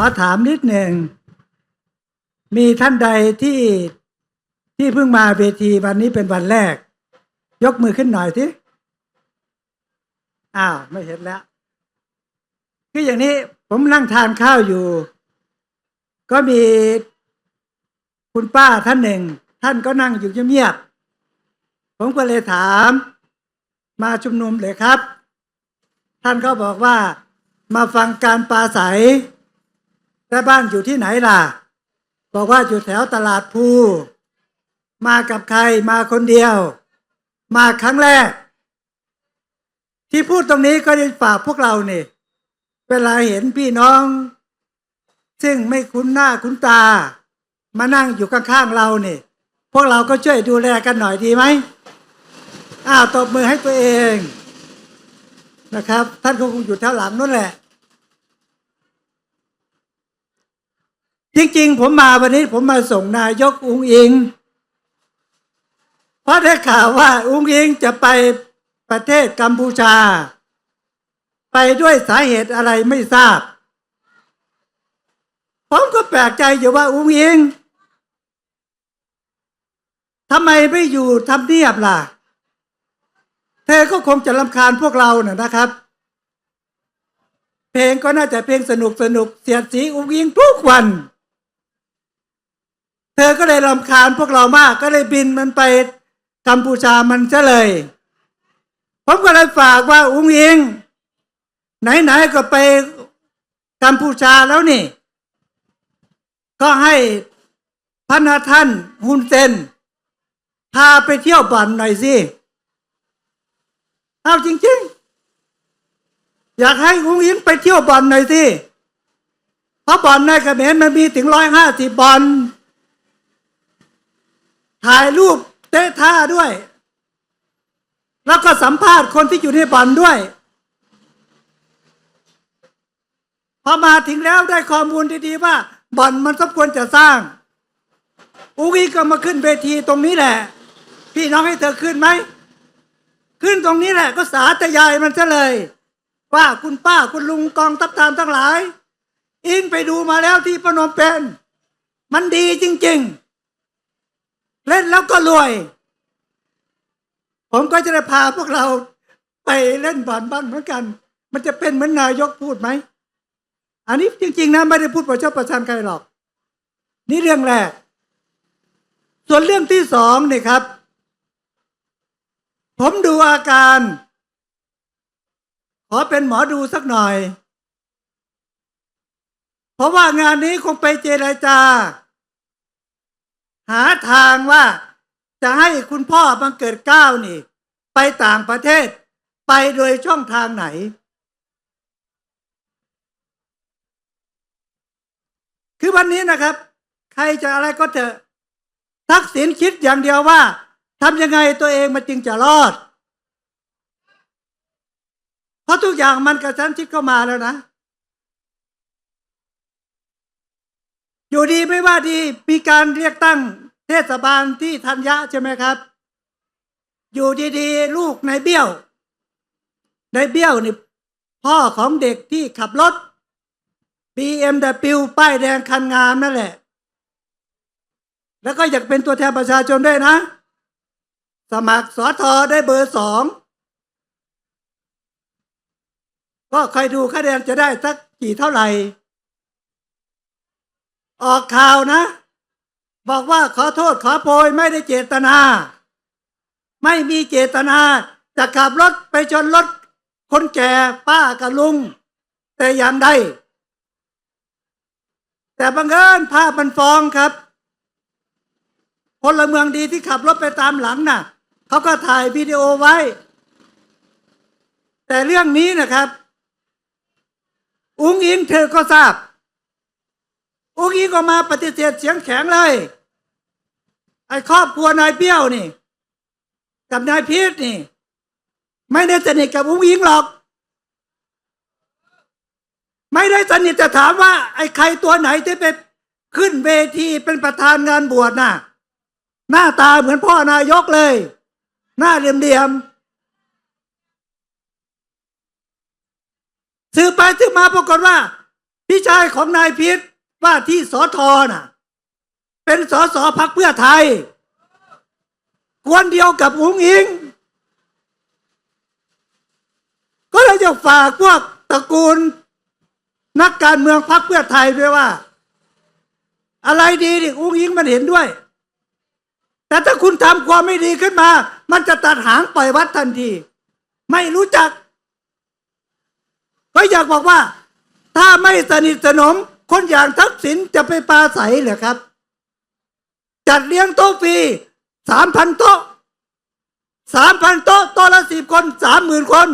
ขอถามนิดหนึ่ง มีท่านใดที่ที่เพิ่งมาเวทีวันนี้เป็นวันแรก ยกมือขึ้นหน่อยสิอ้าวไม่เห็นแล้วคืออย่างนี้ผมนั่งทานข้าวอยู่ ก็มีคุณป้าท่านหนึ่ง ท่านก็นั่งอยู่เงียบๆผมก็เลยถาม มาชุมนุมเลยครับ ท่านก็บอกว่ามาฟังการปราศัย แต่บ้านอยู่ที่ไหนล่ะ บอกว่าอยู่แถวตลาดภูมากับใครมาคนเดียว มาครั้งแรก ที่พูดตรงนี้ก็จะฝากพวกเราเนี่ยเวลาเห็นพี่น้อง ซึ่งไม่คุ้นหน้าคุ้นตา มานั่งอยู่ข้างๆเราเนี่ยพวกเราก็ช่วยดูแลกันหน่อยดีไหมอ้าวตบมือให้ตัวเองนะครับ ท่านก็คงอยู่แถวหลังนั่นแหละ จริงๆ ผมมาวันนี้ผมมาส่งนายกอุงอิง เพราะได้ข่าวว่าอุงอิงจะไปประเทศกัมพูชา ไปด้วยสาเหตุอะไรไม่ทราบ ผมก็แปลกใจอยู่ว่าอุงอิงทำไมไม่อยู่ทำเนียบล่ะ เธอก็คงจะลำคาญพวกเราน่ะนะครับ เพลงก็น่าจะเพลงสนุกสนุกเสียดสีอุงอิงทุกวัน เธอก็เลยรำคาญพวกเรามากก็เลยบินมันไปกัมพูชามันซะเลยผมก็เลยฝากว่าอุ้งอิง ไหนๆก็ไปกัมพูชาแล้วนี่ ก็ให้พระนาท่านฮุนเซนพาไปเที่ยวบ่อนหน่อยสิเอาจริง ๆ อยากให้อุ้งอิงไปเที่ยวบ่อนหน่อยสิเพราะบ่อนในเขมรมันมีถึงร้อยห้าสิบบ่อน ถ่ายรูปเตะท่าด้วย แล้วก็สัมภาษณ์คนที่อยู่ในบ่อนด้วย พอมาถึงแล้วได้ข้อมูลดีๆว่าบ่อนมันสมควรจะสร้าง อุกีก็มาขึ้นเวทีตรงนี้แหละ พี่น้องให้เธอขึ้นไหม ขึ้นตรงนี้แหละ ก็สาธยายมันซะเลย ว่าคุณป้าคุณลุงกองทัพตามทั้งหลาย อิงไปดูมาแล้วที่พนมเปญมันดีจริง ๆ เล่นแล้วก็รวย ผมก็จะได้พาพวกเราไปเล่นบอลบ้างเหมือนกัน มันจะเป็นเหมือนนายกพูดไหม อันนี้จริง ๆนะไม่ได้พูดประชดประชันใครหรอก นี่เรื่องแรก ส่วนเรื่องที่สองเนี่ยครับ ผมดูอาการ ขอเป็นหมอดูสักหน่อย เพราะว่างานนี้คงไปเจรจา หาทางว่าจะให้คุณพ่อบังเกิดเก้านี่ ไปต่างประเทศไปโดยช่องทางไหน คือวันนี้นะครับ ใครจะอะไรก็เถอะทักษิณคิดอย่างเดียวว่าทำยังไงตัวเองมันจึงจะรอด เพราะทุกอย่างมันกระชั้นชิดเข้ามาแล้วนะ อยู่ดีไม่ว่าดีมีการเรียกตั้งเทศบาลที่ธัญญะใช่ไหมครับ อยู่ดีๆ ลูกในเบี้ยว ในเบี้ยวนี่พ่อของเด็กที่ขับรถ BMW ป้ายแดงคันงามนั่นแหละ แล้วก็อยากเป็นตัวแทนประชาชนด้วยนะ สมัครสอทอได้เบอร์สองก็ใคอยดูคะแนนจะได้สักกี่เท่าไหร่ ออกข่าวนะ บอกว่าขอโทษขอโพยไม่ได้เจตนา ไม่มีเจตนาจะขับรถไปชนรถคนแก่ป้ากับลุง แต่อย่างใดแต่บังเอิญภาพมันฟ้องครับพลเมืองดีที่ขับรถไปตามหลังน่ะเขาก็ถ่ายวิดีโอไว้ แต่เรื่องนี้นะครับ อุ้งอิงเธอก็ทราบ อุ้งอิงก็มาปฏิเสธเสียงแข็งเลย ไอ้ครอบครัวนายเปี้ยวนี่ กับนายพีทนี่ ไม่ได้สนิทกับอุ้งอิงหรอก ไม่ได้สนิทจะถามว่า ไอ้ใครตัวไหนที่ไปขึ้นเวทีเป็นประธานงานบวชน่ะ หน้าตาเหมือนพ่อนายกเลย หน้าเหลี่ยมๆซื้อไปซื้อมาปรากฏว่า พี่ชายของนายพิษ ว่าที่สอทอน่ะ เป็นสอสอพักเพื่อไทยกวนเดียวกับอุ้งอิง ก็เลยจะฝากพวกตระกูล นักการเมืองพักเพื่อไทยด้วยว่า อะไรดีดิอุ้งอิงมันเห็นด้วย แต่ถ้าคุณทำความไม่ดีขึ้นมา มันจะตัดหางปล่อยวัดทันที ไม่รู้จัก ก็อยากบอกว่า ถ้าไม่สนิทสนม คนอย่างทักษิณจะไปปราศัยเหรอครับ จัดเลี้ยงโต๊ะฟรีสามพันโต๊ะสามพันโต๊ะโต๊ะละสิบคนสามหมื่นคน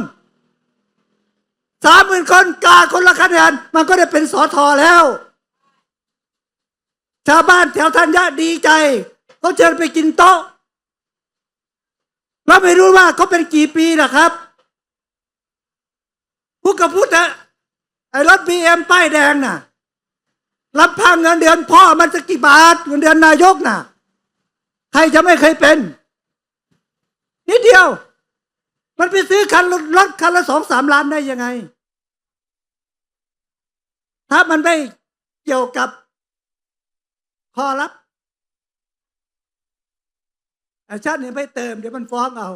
สามหมื่นคนกาคนละคะแนนมันก็ได้เป็นสอทอแล้ว ชาวบ้านแถวธัญญะดีใจเขาเชิญไปกินโต๊ะเราไม่รู้ว่าเขาเป็นกี่ปีนะครับพูดกับพูดเถอะไอ้รถบีเอ็มป้ายแดงน่ะ รับพังเงินเดือนพ่อมันจะกี่บาทเงินเดือนนายกน่ะ ใครจะไม่เคยเป็น นิดเดียว มันไปซื้อคันรถรถคันละสองสามล้านได้ยังไง ถ้ามันไม่เกี่ยวกับคอรับไอ้ชาตินี้ไม่เติมเดี๋ยวมันฟ้องเอา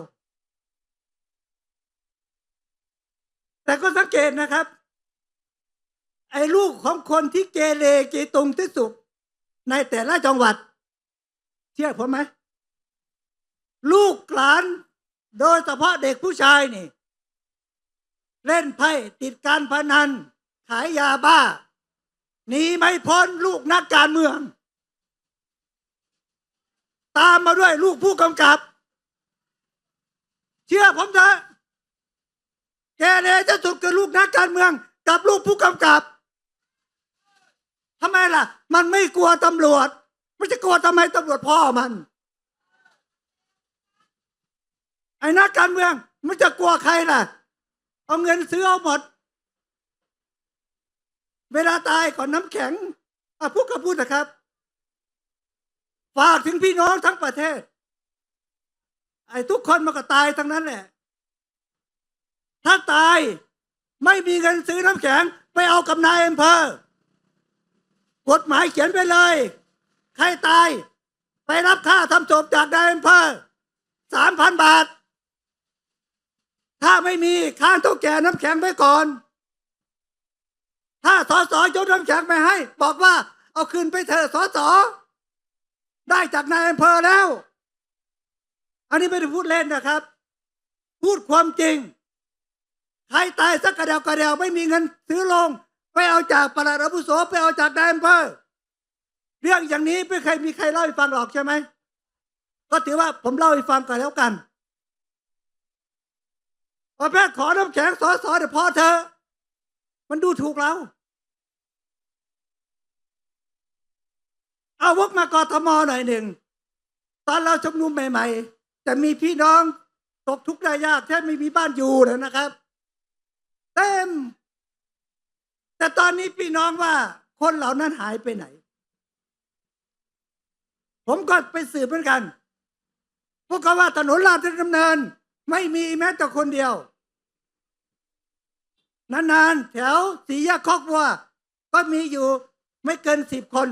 แต่ก็สังเกตนะครับ ไอ้ลูกของคนที่เกเรเกตุงที่สุดในแต่ละจังหวัด เชื่อผมไหมลูกหลาน โดยเฉพาะเด็กผู้ชายนี่ เล่นไพ่ติดการพนัน ขายยาบ้าหนีไม่พ้นลูกนักการเมือง ตามมาด้วยลูกผู้กำกับ เชื่อผมเถอะแกเรจะสุดกับลูกนักการเมือง กับลูกผู้กำกับ ทำไมล่ะ มันไม่กลัวตำรวจ มันจะกลัวทำไมตำรวจพ่อมัน ไอ้นักการเมือง มันจะกลัวใครล่ะ เอาเงินซื้อเอาหมด เวลาตายก่อนน้ำแข็งอะพูดก็พูดนะครับ ฝากถึงพี่น้องทั้งประเทศ ไอ้ทุกคนมันก็ตายทั้งนั้นแหละ ถ้าตายไม่มีเงินซื้อน้ำแข็ง ไปเอากับนายอำเภอ กฎหมายเขียนไปเลย ใครตาย ไปรับค่าทำศพจากนายอำเภอสามพันบาท ถ้าไม่มีค้างต้องแก่น้ำแข็งไปก่อน ถ้าสอสอยกน้ำแข็งไม่ให้ บอกว่าเอาคืนไปเถอะสอสอได้จากนายอำเภอแล้ว อันนี้ไม่ได้พูดเล่นนะครับ พูดความจริง ใครตายสักกระเดวกระเดวไม่มีเงินซื้อลง ไปเอาจากปลัดอาวุโสไปเอาจากนายอำเภอเรื่องอย่างนี้ไม่เคยมีใครเล่าให้ฟังหรอกใช่ไหมก็ถือว่าผมเล่าให้ฟังกันแล้วกันประเภทขอน้ำแข็งสอสอเดี๋ยวพอเธอ มันดูถูกเราเอาวกมากทมหน่อยหนึ่ง ตอนเราชุมนุมใหม่ ๆ แต่มีพี่น้องตกทุกข์ได้ยากแทบไม่มีบ้านอยู่เลยนะครับ เต็ม แต่ตอนนี้พี่น้องว่าคนเหล่านั้นหายไปไหน ผมก็ไปสืบเหมือนกัน พวกเขาว่าถนนลาดดำเนิน ไม่มีแม้แต่คนเดียว นานๆ แถวสีแยกคอกวัว ก็มีอยู่ไม่เกินสิบคน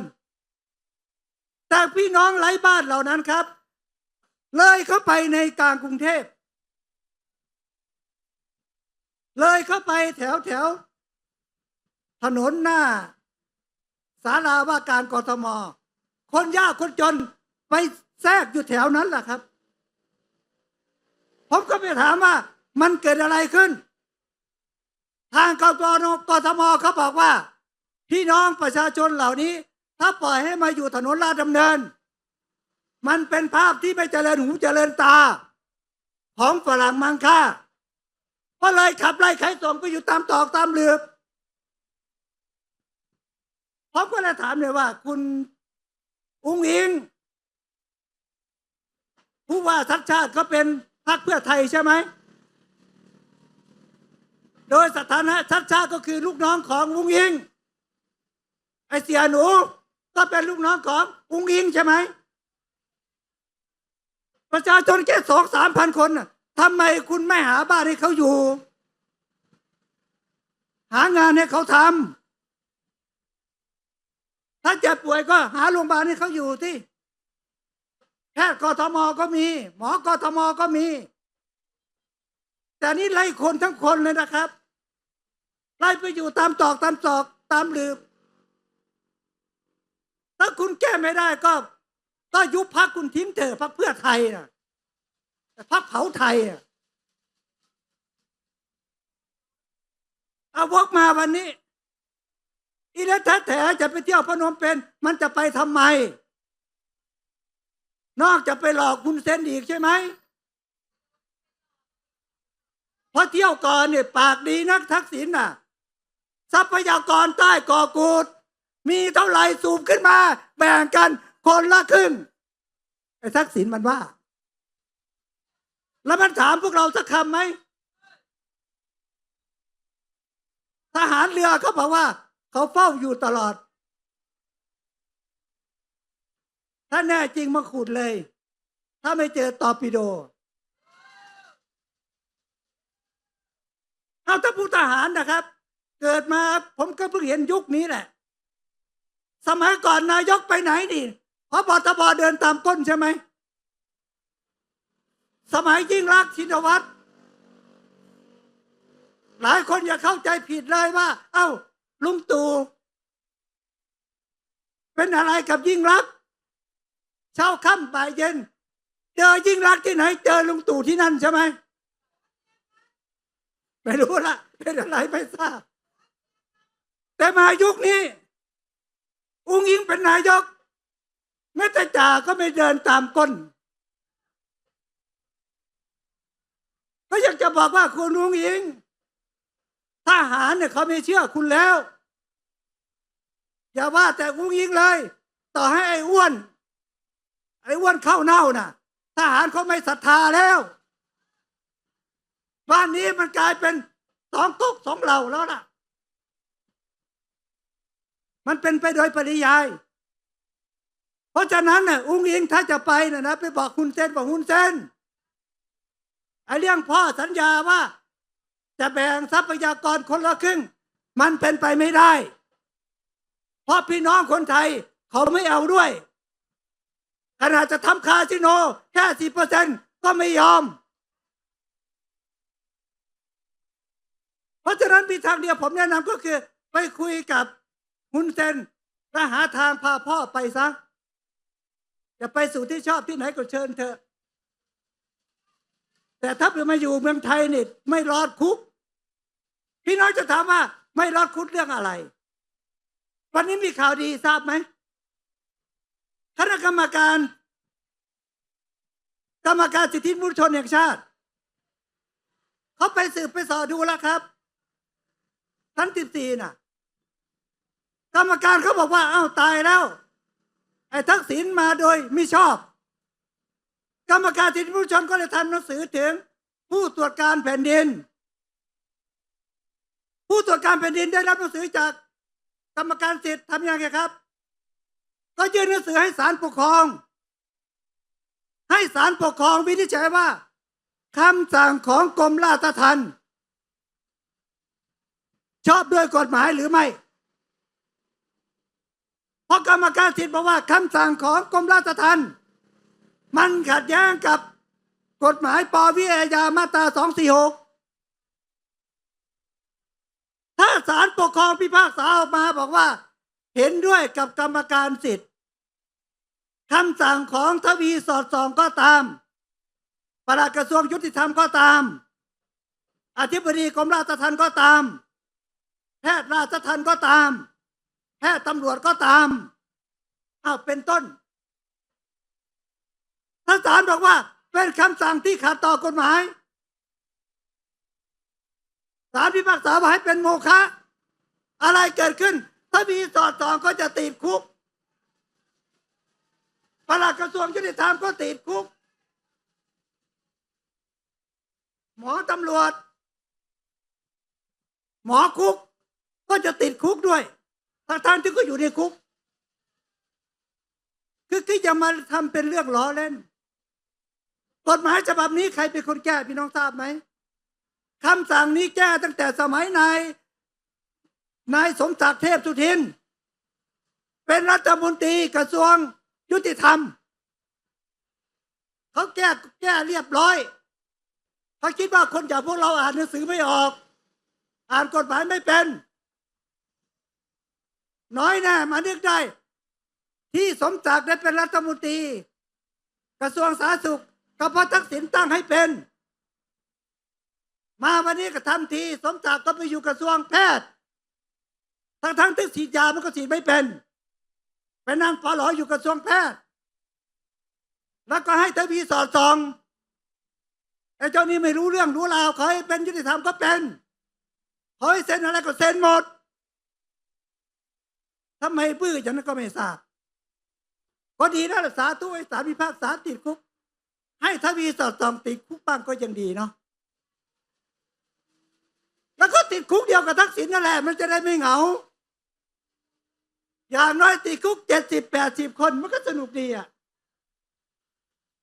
แต่พี่น้องไร้บ้านเหล่านั้นครับ เลยเข้าไปในกลางกรุงเทพ เลยเข้าไปแถวแถว ถนนหน้าศาลาว่าการกทม คนยากคนจนไปแทรกอยู่แถวนั้นแหละครับ ผมก็ไปถามว่ามันเกิดอะไรขึ้น ทางกตกทมเขาบอกว่า พี่น้องประชาชนเหล่านี้ ถ้าปล่อยให้มาอยู่ถนนลาดดำเนิน มันเป็นภาพที่ไม่เจริญหูเจริญตา ของฝรั่งมังค่าก็เลยขับไล่ใครส่งไปอยู่ตามตอกตามเหลือบ ผมก็เลยถามเลยว่า คุณอุ้งอิง ผู้ว่าทักชาติก็เป็นพรรคเพื่อไทยใช่ไหม โดยสถานะชัดชาติก็คือลูกน้องของอุ้งอิง ไอเสียหนู ก็เป็นลูกน้องของอุ้งอิงใช่ไหม ประชาชนแค่สองสามพันคนน่ะทำไมคุณไม่หาบ้านให้เขาอยู่ หางานให้เขาท ถ้าเจ็บป่วยก็หาโรงพยาบาลให้เขาอยู่ที่แพทย์กทมก็มี หมอกทมก็มี แต่นี่ไล่คนทั้งคนเลยนะครับ ไล่ไปอยู่ตามตอกตามตอกตามหลืบถ้าคุณแก้ไม่ได้ก็ ก็ยุบพักคุณทิ้งเถอะพักเพื่อไทยนะพักเผาไทยอะเอาวกมาวันนี้ อีแล้วแท้จะไปเที่ยวพนมเปญมันจะไปทำไม นอกจะไปหลอกคุณเซนอีกใช่ไหมเพราะเที่ยวก่อนเนี่ยปากดีนักทักษิณน่ะ ทรัพยากรใต้ก่อกูด มีเท่าไหร่สูบขึ้นมา แบ่งกันคนละครึ่งไอ้ทักษิณมันว่า แล้วมันถามพวกเราสักคำไหมทหารเรือเขาบอกว่า เขาเฝ้าอยู่ตลอด ถ้าแน่จริงมาขุดเลย ถ้าไม่เจอตอปิโดเอาถ้าผู้ทหารนะครับ เกิดมาผมก็เพิ่งเห็นยุคนี้แหละ สมัยก่อนนายกไปไหนนี่พบทบเดินตามก้นใช่ไหม สมัยยิ่งรักชินวัตรหลายคนอย่าเข้าใจผิดเลยว่า เอ้า ลุงตู่เป็นอะไรกับยิ่งรักเช้าค่ำบ่ายเย็น เจอยิ่งรักที่ไหน เจอลุงตู่ที่นั่นใช่ไหมไม่รู้ละเป็นอะไรไม่ทราบ แต่มายุคนี้ อุ้งยิงเป็นนายกแม้แต่จ่าก็ไม่เดินตามก้นก็อยากจะบอกว่าคุณอุ้งยิง ทหารเนี่ยเขาไม่เชื่อคุณแล้ว อย่าว่าแต่อุ้งยิงเลย ต่อให้ไอ้อ้วนไอ้อ้วนเข้าเน่าน่ะ ทหารเขาไม่ศรัทธาแล้ว บ้านนี้มันกลายเป็นสองก๊กสองเหล่าแล้วน่ะ มันเป็นไปโดยปริยาย เพราะฉะนั้นน่ะอุ้งอิงถ้าจะไปน่ะนะไปบอกคุณเซนบอกคุณเซนไอ้เรื่องพ่อสัญญาว่า จะแบ่งทรัพยากรคนละครึ่ง มันเป็นไปไม่ได้ เพราะพี่น้องคนไทยเขาไม่เอาด้วยขนาดจะทำคาสิโน แค่สิบเปอร์เซ็นก็ไม่ยอม เพราะฉะนั้นมีทางเดียวผมแนะนำก็คือ ไปคุยกับฮุนเซนและหาทางพาพ่อไปซะจะไปสู่ที่ชอบที่ไหนก็เชิญเถอะแต่ถ้าไปมาอยู่เมืองไทยนี่ไม่รอดคุก พี่น้องจะถามว่า ไม่รอดคุกเรื่องอะไร วันนี้มีข่าวดีทราบไหมคณะกรรมการ กรรมการสิทธิมนุษยชนแห่งชาติเขาไปสืบไปสอดูแล้วครับ ทั้งสิบสี่น่ะ กรรมการเขาบอกว่า เอ้าตายแล้ว ไอ้ทักษิณมาโดยไม่ชอบ กรรมการสิทธิมนุษยชนก็เลยทำหนังสือถึง ผู้ตรวจการแผ่นดิน ผู้ตรวจการแผ่นดินได้รับหนังสือจากกรรมการสิทธิ์ทำยังไงครับ ก็ยื่นหนังสือให้ศาลปกครอง ให้ศาลปกครองวินิจฉัยว่าคำสั่งของกรมราชทัณฑ์ชอบด้วยกฎหมายหรือไม่ เพราะกรรมการสิทธิ์บอกว่าคำสั่งของกรมราชทัณฑ์มันขัดแย้งกับกฎหมายปวิอาญามาตรา246 ถ้าศาลปกครองพิพากษาออกมาบอกว่า เห็นด้วยกับกรรมการสิทธิ์คำสั่งของทวีสอดส่องก็ตามปลัดกระทรวงยุติธรรมก็ตาม อธิบดีกรมราชทัณฑ์ก็ตาม แพทย์ราชทัณฑ์ก็ตาม แพทย์ตำรวจก็ตามอ้าวเป็นต้นถ้าศาลบอกว่าเป็นคำสั่งที่ขัดต่อกฎหมาย ศาลพิพากษาว่าให้เป็นโมฆะอะไรเกิดขึ้น ถ้ามีสอดสองก็จะติดคุกปลัดกระทรวงยุติธรรมก็ติดคุก หมอตำรวจ หมอคุกก็จะติดคุกด้วยทางท่านที่ก็อยู่ในคุก คือที่จะมาทำเป็นเรื่องล้อเล่น กฎหมายฉบับนี้ใครเป็นคนแก้พี่น้องทราบไหม คำสั่งนี้แก้ตั้งแต่สมัยนายนายสมศักดิ์เทพสุทิน เป็นรัฐมนตรีกระทรวงยุติธรรม เขาแก้แก้เรียบร้อย เขาคิดว่าคนจากพวกเราอ่านหนังสือไม่ออก อ่านกฎหมายไม่เป็น น้อยแน่มานึกได้ ที่สมศักดิ์ได้เป็นรัฐมนตรี กระทรวงสาธารณสุขก็เพราะทักษิณตั้งให้เป็น มาวันนี้ก็ทำทีสมศักดิ์ก็ไปอยู่กระทรวงแพทย์ทั้งทั้งๆที่ฉีดยามันก็ฉีดไม่เป็นไปนั่งปลออยู่กระทรวงแพทย์ แล้วก็ให้ทวีสอดส่องไอ้เจ้านี่ไม่รู้เรื่องรู้ราวเขาให้เป็นยุติธรรมก็เป็นเขาให้เซ็นอะไรก็เซ็นหมดทำไมบื้ออย่างนั้นก็ไม่ทราบ ก็ดีนะสาธุไอ้สารพิพากษาติดคุก ให้ทวีสอดส่องติดคุกบ้างก็ยังดีเนาะ แล้วก็ติดคุกเดียวกับทักษิณนั่นแหละมันจะได้ไม่เหงา อย่างน้อยติดคุกเจ็ดสิบแปดสิบคนมันก็สนุกดีอะ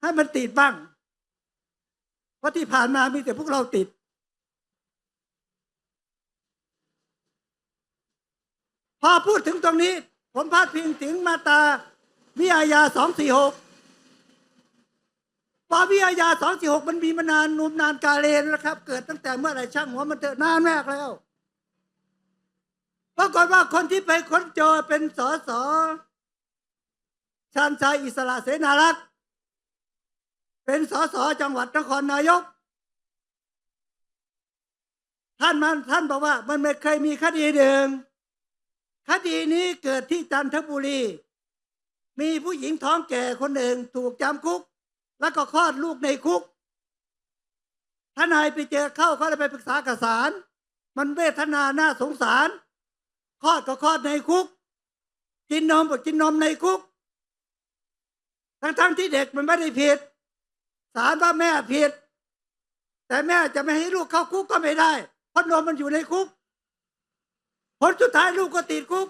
ให้มันติดบ้างเพราะที่ผ่านมามีแต่พวกเราติด พอพูดถึงตรงนี้ ผมพาดพิงถึงมาตาวิอาญาสองสี่หก พอวิอาญาสองสี่หกมันมีมานานนมนานกาเลนนะครับ เกิดตั้งแต่เมื่อไหร่ช่างหัวมันเถอะนานมากแล้วปรากฏว่าคนที่ไปค้นเจอเป็นสสชาญชัยอิสระเสนารักษ์เป็นสสจังหวัดนครนายก ท่านมันท่านบอกว่ามันไม่เคยมีคดีหนึ่งคดีนี้เกิดที่จันทบุรี มีผู้หญิงท้องแก่คนหนึ่งถูกจำคุก แล้วก็คลอดลูกในคุกทนายไปเจอเข้าเขาเลยไปปรึกษากับศาลมันเวทนาหน้าสงสารคลอดก็คลอดในคุก กินนมก็กินนมในคุก ทั้งๆที่เด็กมันไม่ได้ผิดศาลว่าแม่ผิด แต่แม่จะไม่ให้ลูกเข้าคุกก็ไม่ได้ เพราะนมมันอยู่ในคุกผลสุดท้ายลูกก็ติดคุก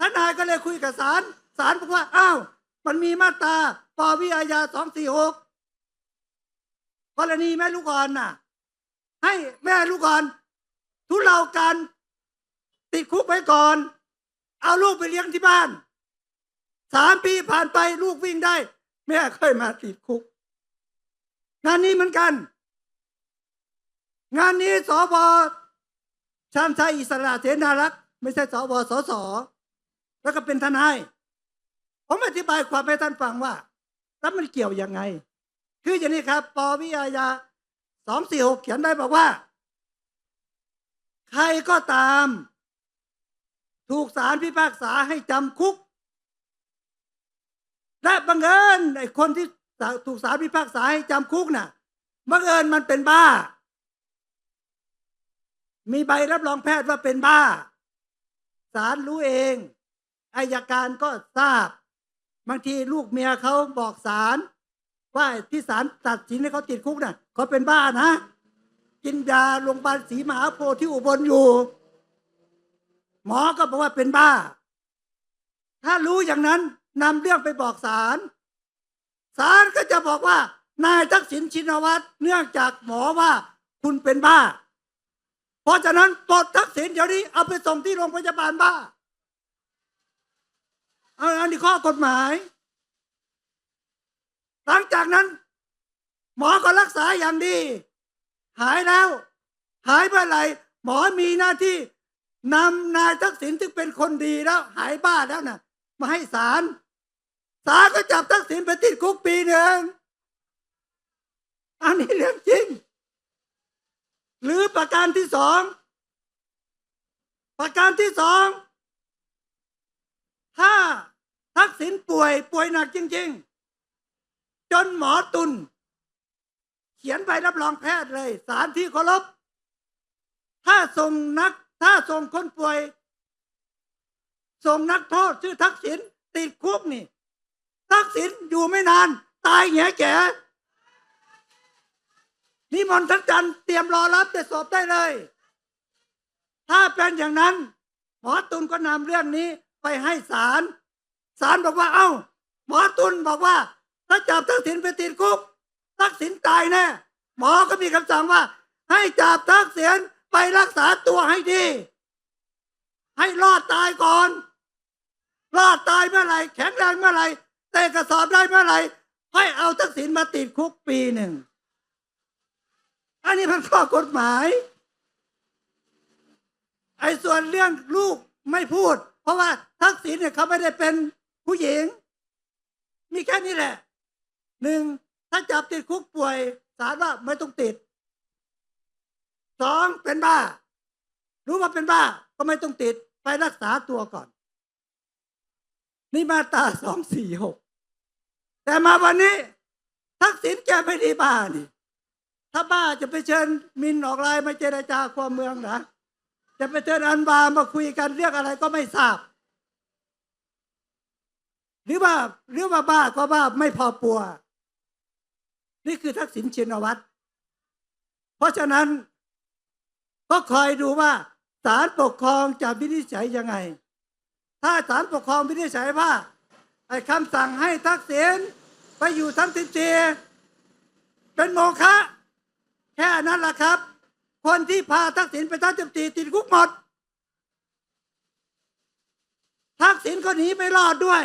ทนายก็เลยคุยกับศาลศาลบอกว่าอ้าวมันมีมาตรา ปวิอาญาสองสี่หกกรณีแม่ลูกอ่อนน่ะ ให้แม่ลูกอ่อน ทุเลาการติดคุกไว้ก่อน เอาลูกไปเลี้ยงที่บ้านสามปีผ่านไปลูกวิ่งได้ แม่ค่อยมาติดคุก งานนี้เหมือนกัน งานนี้สบชาญชัยอิสระเสนารักษ์ไม่ใช่สบสสแล้วก็เป็นทนายผมอธิบายความให้ท่านฟังว่า แล้วมันเกี่ยวยังไง คืออย่างนี้ครับปวิอาญาสองสี่หกเขียนได้บอกว่า ใครก็ตาม ถูกศาลพิพากษาให้จำคุก และบังเอิญไอ้คนที่ถูกศาลพิพากษาให้จำคุกน่ะบังเอิญมันเป็นบ้า มีใบรับรองแพทย์ว่าเป็นบ้าศาลรู้เองอายการก็ทราบ บางทีลูกเมียเขาบอกศาลว่าที่ศาลตัดสินให้เขาติดคุกน่ะเขาเป็นบ้านะ กินยาโรงพยาบาลศรีมหาโพธิ์ที่อุบลอยู่ หมอก็บอกว่าเป็นบ้า ถ้ารู้อย่างนั้นนำเรื่องไปบอกศาลศาลก็จะบอกว่านายทักษิณชินวัตรเนื่องจากหมอว่าคุณเป็นบ้า เพราะฉะนั้นปลดทักษิณเดี๋ยวนี้เอาไปส่งที่โรงพยาบาลบ้า อันนี้ข้อกฎหมาย หลังจากนั้น หมอก็รักษาอย่างดี หายแล้ว หายเมื่อไหร่หมอมีหน้าที่นำนายทักษิณที่เป็นคนดีแล้ว หายบ้าแล้วนะ่ะ มาให้ศาลศาลก็จับทักษิณไปติดคุกปีหนึ่งอันนี้เรื่องจริง หรือประการที่สอง ประการที่สองถ้า ทักษิณป่วยป่วยหนักจริง ๆ จนหมอตุนเขียนใบรับรองแพทย์เลยสารที่เคารพถ้าส่งนัก ถ้าส่งคนป่วย ส่งนักโทษชื่อทักษิณติดคุกนี่ ทักษิณอยู่ไม่นาน ตายแง่แก่นิมนต์ท่านจันทร์เตรียมรอรับแต่สอบได้เลย ถ้าเป็นอย่างนั้น หมอตุนก็นำเรื่องนี้ไปให้ศาล ศาลบอกว่าเอ้า หมอตุนบอกว่า ถ้าจับทักษิณไปติดคุก ทักษิณตายแน่หมอก็มีคำสั่งว่า ให้จับทักษิณไปรักษาตัวให้ดี ให้รอดตายก่อน รอดตายเมื่อไหร่แข็งแรงเมื่อไหร่เตะกระสอบได้เมื่อไหร่ให้เอาทักษิณมาติดคุกปีหนึ่ง อันนี้มันข้อกฎหมาย ไอ้ส่วนเรื่องลูกไม่พูด เพราะว่าทักษิณเนี่ยเขาไม่ได้เป็น ผู้หญิง มีแค่นี้แหละหนึ่งถ้าจับติดคุกป่วยศาลว่าไม่ต้องติดสองเป็นบ้า รู้ว่าเป็นบ้าก็ไม่ต้องติดไปรักษาตัวก่อน นี่มาตาสองสี่หกแต่มาวันนี้ ทักษิณแกไม่ได้บ้านี่ ถ้าบ้าจะไปเชิญมินออกไลน์มาเจรจาความเมืองนะจะไปเชิญอันบามาคุยกันเรื่องอะไรก็ไม่ทราบ รือว่าหรือว่าบ้าก็บ้าไม่พอปัว นี่คือทักษิณชินวัตรเพราะฉะนั้นก็คอยดูว่าศาลปกครองจะวินิจฉัยยังไง ถ้าศาลปกครองวินิจฉัยว่าไอ้คำสั่งให้ทักษิณไปอยู่ทั้งสิบสี่เป็นโมฆะแค่นั้นแหละครับ คนที่พาทักษิณไปทั้งสิบสี่ติดคุกหมดทักษิณก็หนีไม่รอดด้วย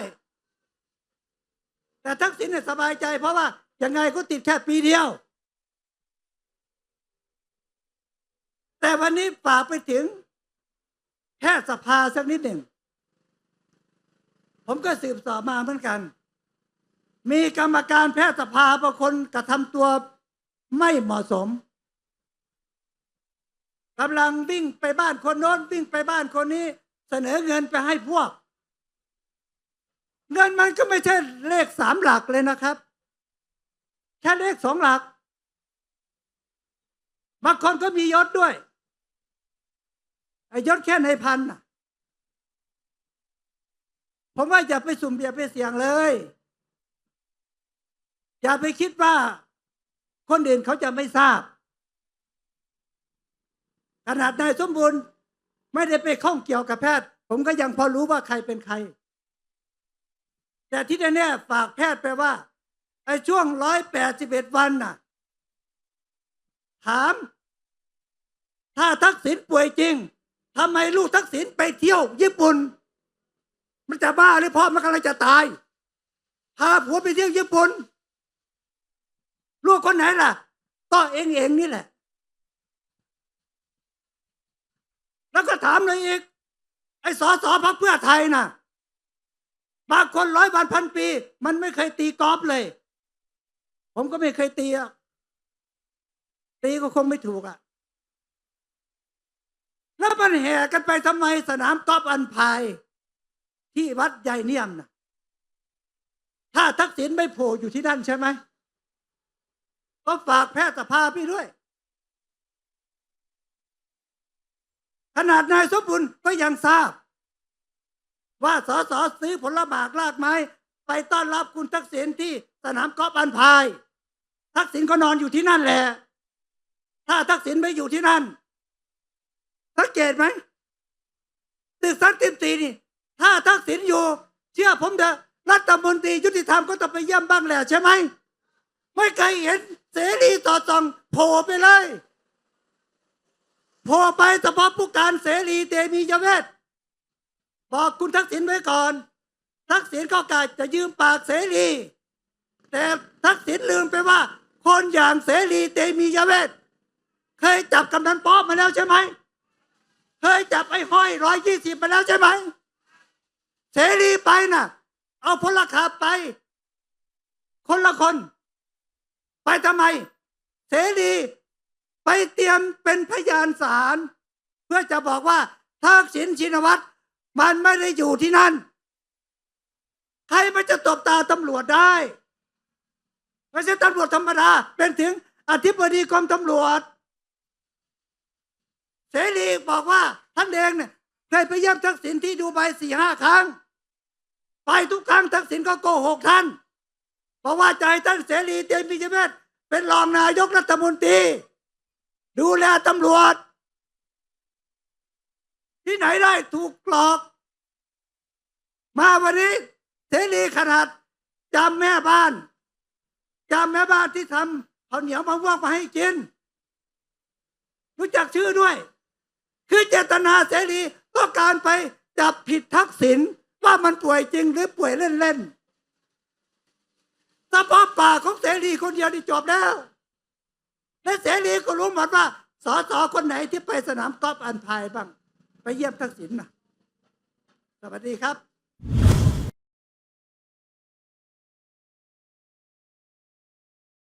แต่ทักษิณเนี่ยสบายใจ เพราะว่ายังไงก็ติดแค่ปีเดียว แต่วันนี้ฝากไปถึงแพทยสภาสักนิดหนึ่ง ผมก็สืบสอบมาเหมือนกัน มีกรรมการแพทยสภาบางคนกระทำตัวไม่เหมาะสมกำลังวิ่งไปบ้านคนโน้นวิ่งไปบ้านคนนี้ เสนอเงินไปให้พวก เงินมันก็ไม่ใช่เลขสามหลักเลยนะครับแค่เลขสองหลักบางคนก็มียศด้วยไอ้ยศแค่ในพันน่ะผมว่าอย่าไปสุ่มอย่าไปเสี่ยงเลย อย่าไปคิดว่า คนอื่นเขาจะไม่ทราบ ขนาดนายสมบูรณ์ ไม่ได้ไปข้องเกี่ยวกับแพทย์ ผมก็ยังพอรู้ว่าใครเป็นใคร แต่ที่แน่ๆฝากแพทย์ไปว่าไอ้ช่วงร้อยแปดสิบเอ็ดวันน่ะ ถาม ถ้าทักษิณป่วยจริงทำไมลูกทักษิณไปเที่ยว ญี่ปุ่น มันจะบ้าหรือพ่อมันกำลังจะตายพาผัวไปเที่ยวญี่ปุ่นลูกคนไหนล่ะก็เองเองนี่แหละ แล้วก็ถามเลยอีก ไอ้สอสอพักเพื่อไทยน่ะ บางคนร้อยวันพันปี มันไม่เคยตีกอล์ฟเลย ผมก็ไม่เคยตีอะตีก็คงไม่ถูกอะ แล้วมันแห่กันไปทำไมสนามกอล์ฟอันพายที่วัดใหญ่เนียมนะถ้าทักษิณไม่โผล่อยู่ที่นั่นใช่ไหมก็ฝากแพทย์สภาพี่ด้วย ขนาดนายสมบุญก็ยังทราบ ว่าสสซื้อผลหมากลากไม้ ไปต้อนรับคุณทักษิณที่สนามกอล์ฟอันพาย ทักษิณก็นอนอยู่ที่นั่นแหละ ถ้าทักษิณไม่อยู่ที่นั่น สังเกตไหมตึกสันติตีนี่ ถ้าทักษิณอยู่ เชื่อผมเถอะรัฐมนตรียุติธรรมก็ต้องไปเยี่ยมบ้างแหละใช่ไหมไม่เคยเห็นเสรีต่อจองโผล่ไปเลยโผล่ไปเฉพาะผู้การเสรีเตมียเวท บอกคุณทักษิณไว้ก่อน ทักษิณก็กาจะยืมปากเสรี แต่ทักษิณลืมไปว่า คนอย่างเสรีเตมียเวทเคยจับกำนันป๊อบมาแล้วใช่ไหมเคยจับไอ้ห้อยร้อยยี่สิบมาแล้วใช่ไหมเสรีไปน่ะ เอาพลขับไป คนละคน ไปทำไม เสรีไปเตรียมเป็นพยานศาลเพื่อจะบอกว่าทักษิณชินวัตร มันไม่ได้อยู่ที่นั่น ใครมันจะตบตาตำรวจได้ไม่ใช่ตำรวจธรรมดา เป็นถึงอธิบดีกรมตำรวจ เสรีบอกว่าท่านเองเนี่ยเคยไปเยี่ยมทักษิณที่ดูไบสี่ห้าครั้ง ไปทุกครั้งทักษิณก็โกหกท่าน เพราะว่าใจท่านเสรีเตมียเวทเป็นรองนายกรัฐมนตรี ดูแลตำรวจ ที่ไหนได้ถูกหลอก มาวันนี้เสรีขนาดจำแม่บ้านจำแม่บ้านที่ทำข้าวเหนียวมะม่วงมาให้กิน รู้จักชื่อด้วย คือเจตนาเสรีต้องการไปจับผิดทักษิณว่ามันป่วยจริงหรือป่วยเล่นๆสภาพป่าของเสรีคนเดียวนี่จบแล้วและเสรีก็รู้หมดว่าสสคนไหนที่ไปสนามกอล์ฟอันพายบ้าง ไปเยี่ยมทักษิณมาสวัสดีครับ